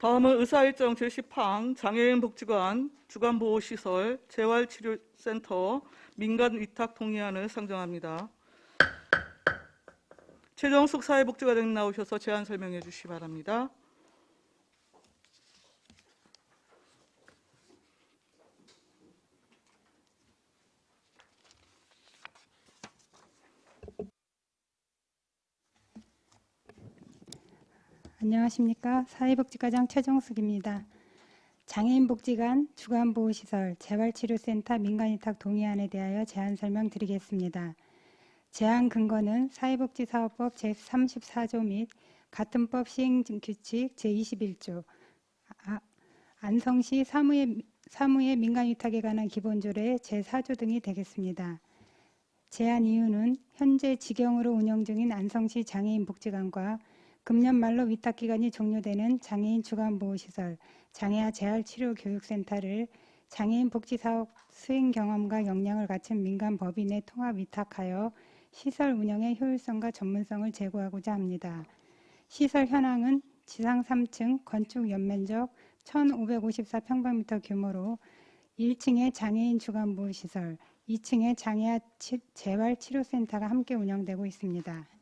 다음은 의사일정 제10항 장애인 복지관 주간보호시설 재활치료센터 민간 위탁 동의안을 상정합니다. 최정숙 사회복지과장님 나오셔서 제안 설명해 주시기 바랍니다. 안녕하십니까. 사회복지과장 최정숙입니다. 장애인 복지관 주간보호시설 재활치료센터 민간위탁 동의안에 대하여 제안 설명드리겠습니다. 제안 근거는 사회복지사업법 제34조 및 같은 법 시행 규칙 제21조, 아, 안성시 사무의, 사무의 민간위탁에 관한 기본조례 제4조 등이 되겠습니다. 제안 이유는 현재 직영으로 운영 중인 안성시 장애인 복지관과 금년 말로 위탁 기간이 종료되는 장애인 주간 보호시설 장애아 재활치료 교육센터를 장애인 복지 사업 수행 경험과 역량을 갖춘 민간 법인에 통합 위탁하여 시설 운영의 효율성과 전문성을 제고하고자 합니다. 시설 현황은 지상 3층 건축 연면적 1,554평방미터 규모로 1층에 장애인 주간 보호시설, 2층에 장애아 치- 재활치료센터가 함께 운영되고 있습니다.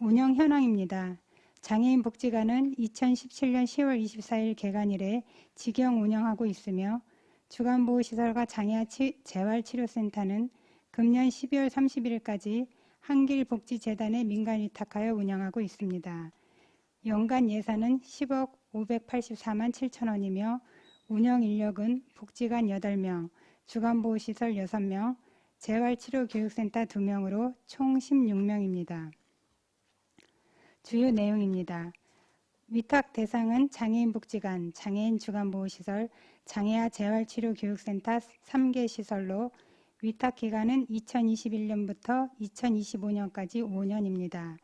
운영 현황입니다. 장애인 복지관은 2017년 10월 24일 개관 이래 직영 운영하고 있으며 주간보호시설과 장애아 치- 재활치료센터는 금년 12월 31일까지 한길복지재단에 민간 위탁하여 운영하고 있습니다. 연간 예산은 10억 584만 7천 원이며 운영 인력은 복지관 8명, 주간보호시설 6명, 재활치료교육센터 2명으로 총 16명입니다. 주요 내용입니다. 위탁 대상은 장애인 복지관, 장애인 주간 보호시설, 장애아 재활치료교육센터 3개 시설로 위탁 기간은 2021년부터 2025년까지 5년입니다.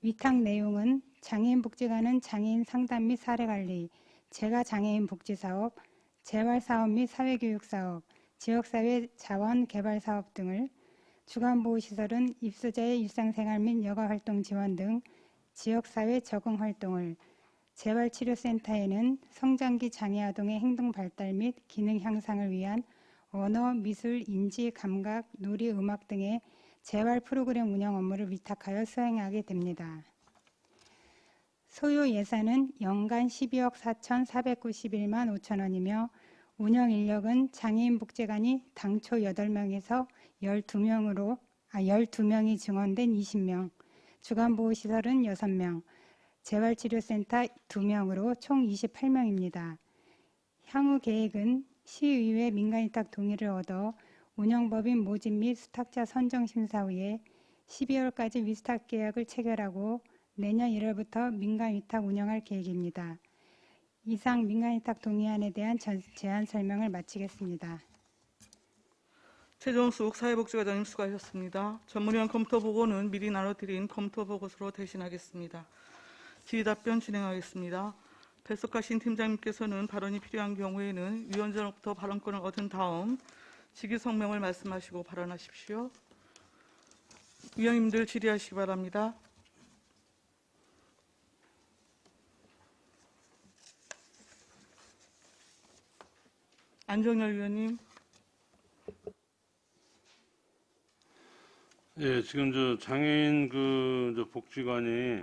위탁 내용은 장애인 복지관은 장애인 상담 및 사례 관리, 재가 장애인 복지 사업, 재활 사업 및 사회 교육 사업, 지역 사회 자원 개발 사업 등을 주간 보호 시설은 입소자의 일상생활 및 여가 활동 지원 등 지역사회 적응 활동을 재활치료센터에는 성장기 장애 아동의 행동 발달 및 기능 향상을 위한 언어, 미술, 인지, 감각, 놀이, 음악 등의 재활 프로그램 운영 업무를 위탁하여 수행하게 됩니다. 소요 예산은 연간 12억 4,491만 5천 원이며 운영 인력은 장애인 복지관이 당초 8명에서 12명으로 아 12명이 증원된 20명, 주간보호시설은 6명, 재활치료센터 2명으로 총 28명입니다. 향후 계획은 시의회 민간위탁 동의를 얻어 운영법인 모집 및 수탁자 선정 심사 후에 12월까지 위탁 계약을 체결하고 내년 1월부터 민간 위탁 운영할 계획입니다. 이상 민간 위탁 동의안에 대한 전- 제안 설명을 마치겠습니다. 최정숙 사회복지과장님 수고하셨습니다. 전문위원 검토 보고는 미리 나눠드린 검토 보고서로 대신하겠습니다. 질의 답변 진행하겠습니다. 배석하신 팀장님께서는 발언이 필요한 경우에는 위원장으로부터 발언권을 얻은 다음 직위 성명을 말씀하시고 발언하십시오. 위원님들 질의하시기 바랍니다. 안정열 위원님. 예, 지금 저 장애인 그저 복지관이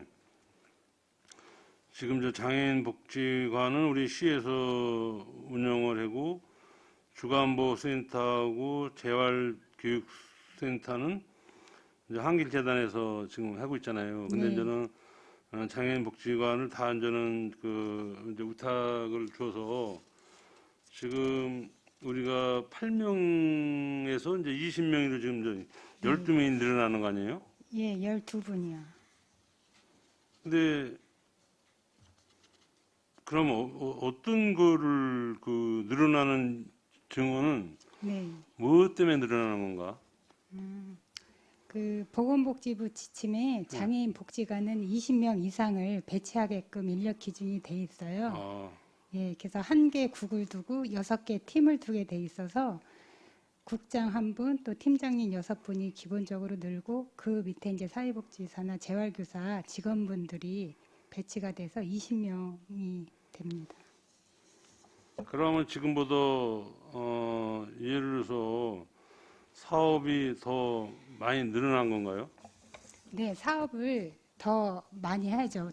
지금 저 장애인 복지관은 우리 시에서 운영을 하고 주간보호센터하고 재활교육센터는 이제 한길재단에서 지금 하고 있잖아요. 근데 네. 이제는 어, 장애인 복지관을 다 이제는 그 이제 우탁을 줘서 지금 우리가 8명에서 이제 20명으로 지금 이제 12명이 늘어나는 거 아니에요? 예, 12분이요. 근데 그럼 어, 떤 거를 그 늘어나는 증언은 네. 뭐 때문에 늘어나는 건가? 그 보건복지부 지침에 장애인 복지관은 20명 이상을 배치하게끔 인력 기준이 돼 있어요. 아, 예, 그래서 한 개 국을 두고 여섯 개 팀을 두게 돼 있어서 국장 한 분, 또 팀장님 여섯 분이 기본적으로 늘고 그 밑에 이제 사회복지사나 재활교사 직원분들이 배치가 돼서 20명이 됩니다. 그러면 지금보다 어, 예를 들어서 사업이 더 많이 늘어난 건가요? 네, 사업을 더 많이 하죠.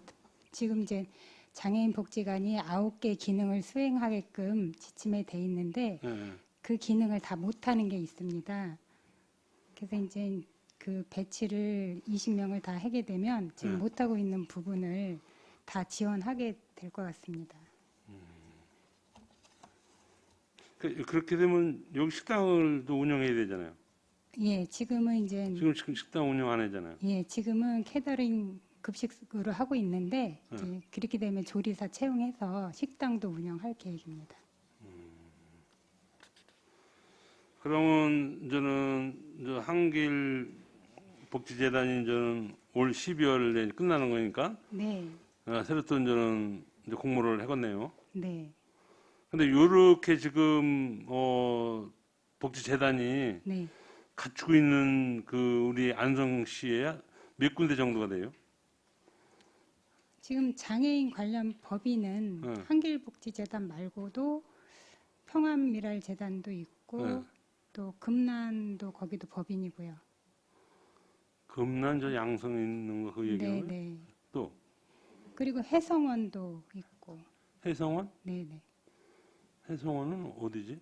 지금 이제 장애인 복지관이 아홉 개 기능을 수행하게끔 지침에 돼 있는데 예. 그 기능을 다 못하는 게 있습니다. 그래서 이제 그 배치를 20명을 다 하게 되면 지금 네. 못하고 있는 부분을 다 지원하게 될 것 같습니다. 그, 그렇게 되면 여기 식당을도 운영해야 되잖아요. 예, 지금은 이제 지금 지금 식당 운영 안 하잖아요. 예, 지금은 캐터링 급식으로 하고 있는데 네. 그렇게 되면 조리사 채용해서 식당도 운영할 계획입니다. 그러면 저는 저 한길 복지재단이 저는 올 12월에 끝나는 거니까 네, 아, 새로 또 저는 이제 공모를 해봤네요. 네, 근데 요렇게 지금 어 복지재단이 네. 갖추고 있는 그 우리 안성시에 몇 군데 정도가 돼요? 지금 장애인 관련 법인은 네. 한길복지재단 말고도 평안미랄재단도 있고 네. 또 금난도 거기도 법인이고요. 금난 저 양성 있는 거그 네, 얘기는 거예요? 네. 또 그리고 해성원도 있고, 해성원? 네, 네. 해성원은 어디지?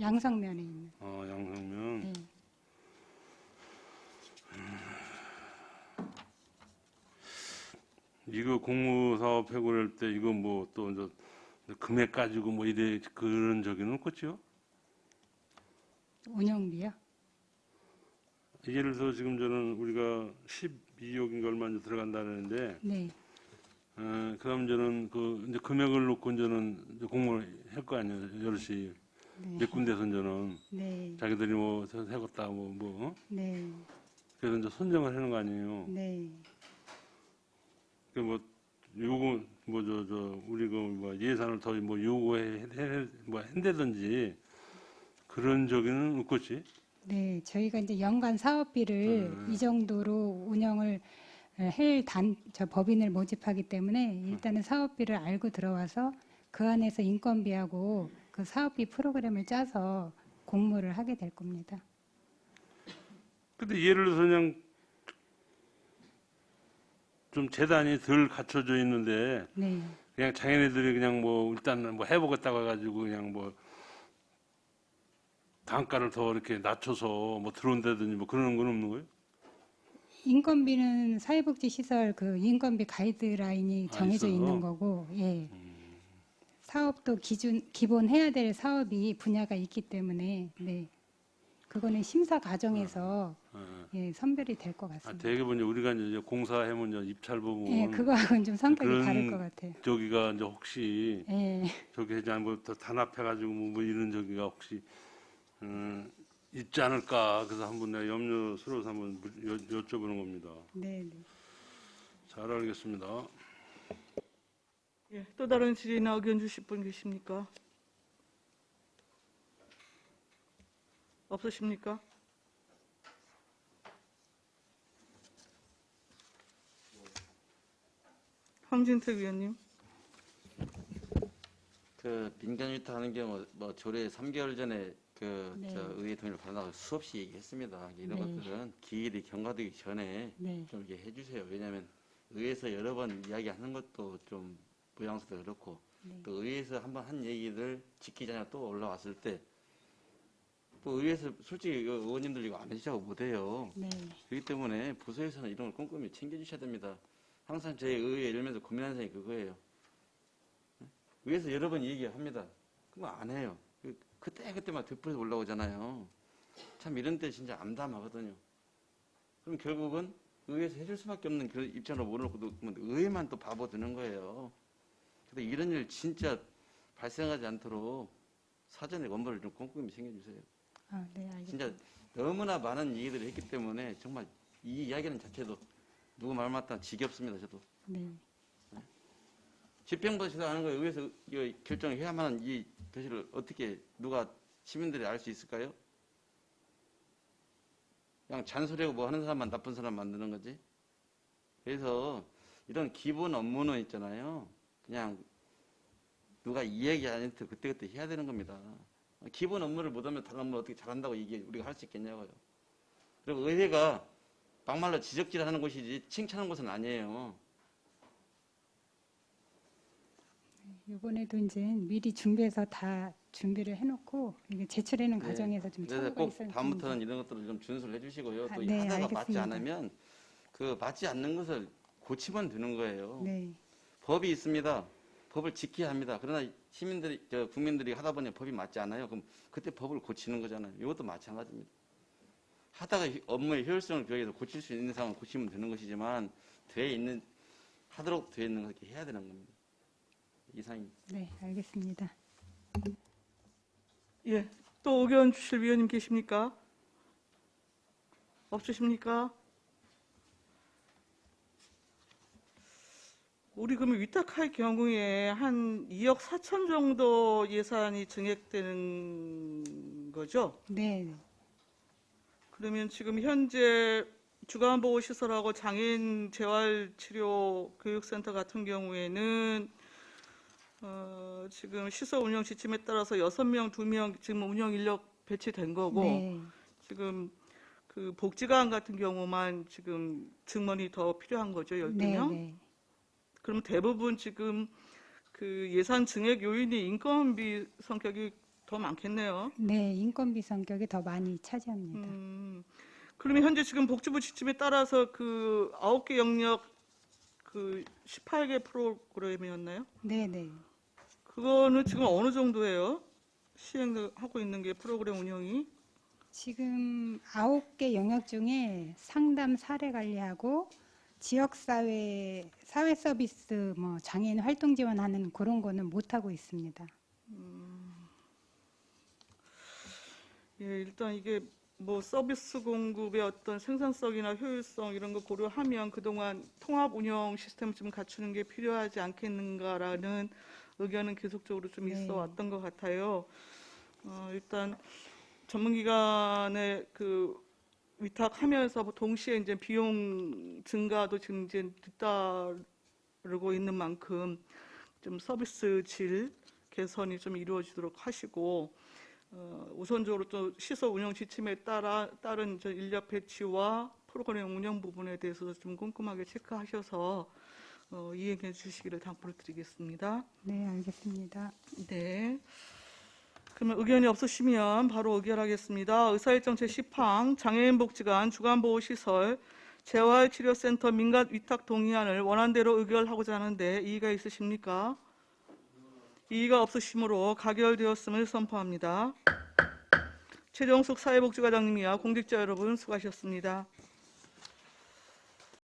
양성면에 있는. 아 양성면. 네. 이거 공무사업 해고할 때 이거 뭐 또 이제 금액 가지고 뭐 이래 그런 적이는 없겠죠? 운영비요? 예를 들어 지금 저는 우리가 12억인가 얼마 이제 들어간다는데 네, 어, 그럼 저는 그 이제 금액을 놓고 저는 이제 공모를 할 거 아니에요 여럿이 네, 몇 군데서 저는 네, 자기들이 뭐 해봤다 뭐 뭐, 어? 네, 그래서 이제 선정을 하는 거 아니에요. 네. 그뭐 요거 뭐 저 저 우리 그 뭐 예산을 더 뭐 요구해 해, 뭐 한다든지 그런 적은 없겠지. 네, 저희가 이제 연간 사업비를 음. 이 정도로 운영을 할 단, 저 법인을 모집하기 때문에 일단은 사업비를 알고 들어와서 그 안에서 인건비하고 그 사업비 프로그램을 짜서 공모를 하게 될 겁니다. 근데 예를 들어서 그냥 좀 재단이 덜 갖춰져 있는데 네, 그냥 장애인들이 그냥 뭐 일단 뭐 해보겠다고 해가지고 그냥 뭐 단가를 더 이렇게 낮춰서 뭐 들어온다든지 뭐 그러는 건 없는 거예요? 인건비는 사회복지시설 그 인건비 가이드라인이 아, 정해져 있어요? 있는 거고, 예. 사업도 기준 기본 해야 될 사업이 분야가 있기 때문에, 네. 그거는 심사 과정에서 어. 예, 선별이 될것 아, 같습니다. 되게 보니 우리가 이제 공사해면 입찰 부분 예, 그거하고는 좀 성격이 다를 것 같아요. 저기가 이제 혹시 예, 저기 않고 더 단합해가지고 뭐, 뭐 이런 저기가 혹시 음, 있지 않을까 그래서 한번 내가 염려스러워서 한번 물- 여, 여쭤보는 겁니다. 네, 네. 잘 알겠습니다. 예, 또 다른 질의나 의견 주실 분 계십니까? 없으십니까? 황진택 의원님. 그 민간 위탁하는 경우 뭐 조례 3개월 전에 그 네. 저 의회 동의를 받아서 수없이 얘기했습니다. 이런 네. 것들은 기일이 경과되기 전에 네, 좀 이렇게 해주세요. 왜냐하면 의회에서 여러 번 이야기하는 것도 좀 모양새도 그렇고 네. 또 의회에서 한번 한 얘기를 않아 또 올라왔을 때 또 의회에서 솔직히 의원님들 이거 안 해주자고 못해요. 네, 그렇기 때문에 부서에서는 이런 걸 꼼꼼히 챙겨주셔야 됩니다. 항상 저희 의회 이러면서 고민하는 사람이 그거예요. 의회에서 여러 번 얘기합니다. 그거 안 해요. 그- 그때 그때만 득표해서 올라오잖아요. 참 이런 때 진짜 암담하거든요. 그럼 결국은 의회에서 해줄 수밖에 없는 그런 입장으로 몰아놓고 또 의회만 또 바보 되는 거예요. 그래서 이런 일 진짜 발생하지 않도록 사전에 원본을 좀 꼼꼼히 챙겨주세요. 아, 네, 알겠습니다. 진짜 너무나 많은 얘기들을 했기 때문에 정말 이 이야기는 자체도 누구 말 맞다 지겹습니다. 저도 네, 집행부에서 하는 거에 의해서 결정해야만 하는 이 도시를 어떻게 누가 시민들이 알 수 있을까요? 그냥 잔소리하고 뭐 하는 사람만 나쁜 사람 만드는 거지. 그래서 이런 기본 업무는 있잖아요. 그냥 누가 이야기 안 해도 그때그때 해야 되는 겁니다. 기본 업무를 못하면 다른 업무를 어떻게 잘한다고 이게 우리가 할 수 있겠냐고요. 그리고 의회가 막말로 지적질 하는 곳이지 칭찬하는 곳은 아니에요. 이번에도 이제 미리 준비해서 다 준비를 해놓고 이게 제출하는 네. 과정에서 좀 그래서 꼭 다음부터는 이런 것들을 좀 준수를 해주시고요. 아, 또 네, 하다가 맞지 알겠습니다. 않으면 그 맞지 않는 것을 고치면 되는 거예요. 네, 법이 있습니다. 법을 지켜야 합니다. 그러나 시민들이, 저 국민들이 하다 보니 법이 맞지 않아요. 그럼 그때 법을 고치는 거잖아요. 이것도 마찬가지입니다. 하다가 히- 업무의 효율성을 비하해서 고칠 수 있는 상황을 고치면 되는 것이지만 돼 있는 하도록 돼 있는 거 이렇게 해야 되는 겁니다. 이상입니다. 네, 알겠습니다. 예, 또 의견 주실 위원님 계십니까? 없으십니까? 우리 그러면 위탁할 경우에 한 2억 4천 정도 예산이 증액되는 거죠? 네, 그러면 지금 현재 주간보호시설하고 장애인 재활치료 교육센터 같은 경우에는 어, 지금 시설 운영 지침에 따라서 6명, 2명 지금 운영 인력 배치된 거고 네, 지금 그 복지관 같은 경우만 지금 증원이 더 필요한 거죠, 12명? 네, 네. 그러면 대부분 지금 그 예산 증액 요인이 인건비 성격이 더 많겠네요. 네, 인건비 성격이 더 많이 차지합니다. 음, 그러면 현재 지금 복지부 지침에 따라서 그 아홉 개 영역 그 18개 프로그램이었나요? 네, 네. 그거는 지금 어느 정도예요? 시행하고 있는 게 프로그램 운영이? 지금 아홉 개 영역 중에 상담 사례 관리하고 지역 사회 사회 서비스 뭐 장애인 활동 지원하는 그런 거는 못 하고 있습니다. 예, 일단 이게 뭐 서비스 공급의 어떤 생산성이나 효율성 이런 거 고려하면 그동안 통합 운영 시스템을 좀 갖추는 게 필요하지 않겠는가라는 의견은 계속적으로 좀 네. 있어 왔던 것 같아요. 어, 일단 전문기관에 그 위탁하면서 동시에 이제 비용 증가도 지금 이제 뒤따르고 있는 만큼 좀 서비스 질 개선이 좀 이루어지도록 하시고 어, 우선적으로 또 시설 운영 지침에 따라 따른 저 인력 배치와 프로그램 운영 부분에 대해서도 좀 꼼꼼하게 체크하셔서 어, 이행해 주시기를 당부를 드리겠습니다. 네, 알겠습니다. 네. 그러면 의견이 없으시면 바로 의결하겠습니다. 의사일정 제10항 장애인 복지관 주간보호시설 재활치료센터 민간 위탁 동의안을 원안대로 의결하고자 하는데 이의가 있으십니까? 이의가 없으시므로 가결되었음을 선포합니다. 최정숙 사회복지과장님이야 공직자 여러분 수고하셨습니다.